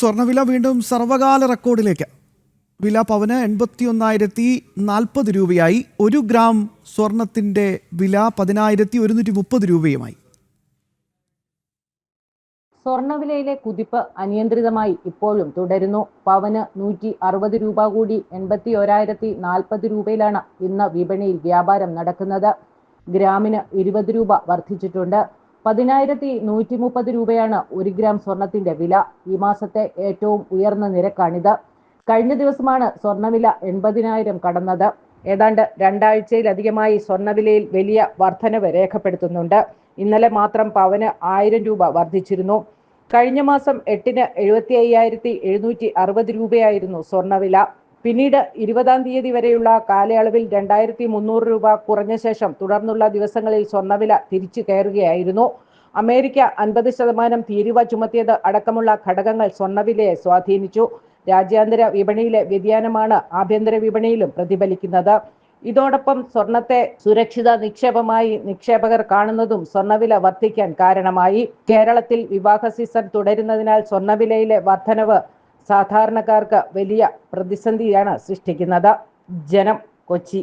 സ്വർണവില വീണ്ടും സർവകാല റെക്കോർഡിലേക്ക്. വില പവന് എൺപത്തി ഒന്നായിരത്തി നാൽപ്പത് രൂപയായി. ഒരു ഗ്രാം സ്വർണത്തിന്റെ വില പതിനായിരത്തി ഒരുന്നൂറ്റി മുപ്പത് രൂപയുമായി. സ്വർണവിലയിലെ കുതിപ്പ് അനിയന്ത്രിതമായി ഇപ്പോഴും തുടരുന്നു. പവന് നൂറ്റി അറുപത് രൂപ കൂടി എൺപത്തി ഒരായിരത്തി നാൽപ്പത് രൂപയിലാണ് ഇന്ന് വിപണിയിൽ വ്യാപാരം നടക്കുന്നത്. ഗ്രാമിന് ഇരുപത് രൂപ വർദ്ധിച്ചിട്ടുണ്ട്. പതിനായിരത്തി നൂറ്റി മുപ്പത് രൂപയാണ് ഒരു ഗ്രാം സ്വർണത്തിന്റെ വില. ഈ മാസത്തെ ഏറ്റവും ഉയർന്ന നിരക്കാണിത്. കഴിഞ്ഞ ദിവസമാണ് സ്വർണവില എൺപതിനായിരം കടന്നത്. ഏതാണ്ട് രണ്ടാഴ്ചയിലധികമായി സ്വർണവിലയിൽ വലിയ വർധനവ് രേഖപ്പെടുത്തുന്നുണ്ട്. ഇന്നലെ മാത്രം പവന് ആയിരം രൂപ വർദ്ധിച്ചിരുന്നു. കഴിഞ്ഞ മാസം എട്ടിന് എഴുപത്തി അയ്യായിരത്തി എഴുന്നൂറ്റി അറുപത് രൂപയായിരുന്നു സ്വർണവില പിന്നീട് ഇരുപതാം തീയതി വരെയുള്ള കാലയളവിൽ രണ്ടായിരത്തി മുന്നൂറ് രൂപ കുറഞ്ഞ ശേഷം തുടർന്നുള്ള ദിവസങ്ങളിൽ സ്വർണവില തിരിച്ചു കയറുകയായിരുന്നു. അമേരിക്ക അൻപത് ശതമാനം തീരുവ ചുമത്തിയത് അടക്കമുള്ള ഘടകങ്ങൾ സ്വർണവിലയെ സ്വാധീനിച്ചു. രാജ്യാന്തര വിപണിയിലെ വ്യതിയാനമാണ് ആഭ്യന്തര വിപണിയിലും പ്രതിഫലിക്കുന്നത്. ഇതോടൊപ്പം സ്വർണത്തെ സുരക്ഷിത നിക്ഷേപമായി നിക്ഷേപകർ കാണുന്നതും സ്വർണവില വർദ്ധിക്കാൻ കാരണമായി. കേരളത്തിൽ വിവാഹ സീസൺ തുടരുന്നതിനാൽ സ്വർണവിലയിലെ വർധനവ് സാധാരണക്കാർക്ക് വലിയ പ്രതിസന്ധിയാണ് സൃഷ്ടിക്കുന്നത്. ജനം കൊച്ചി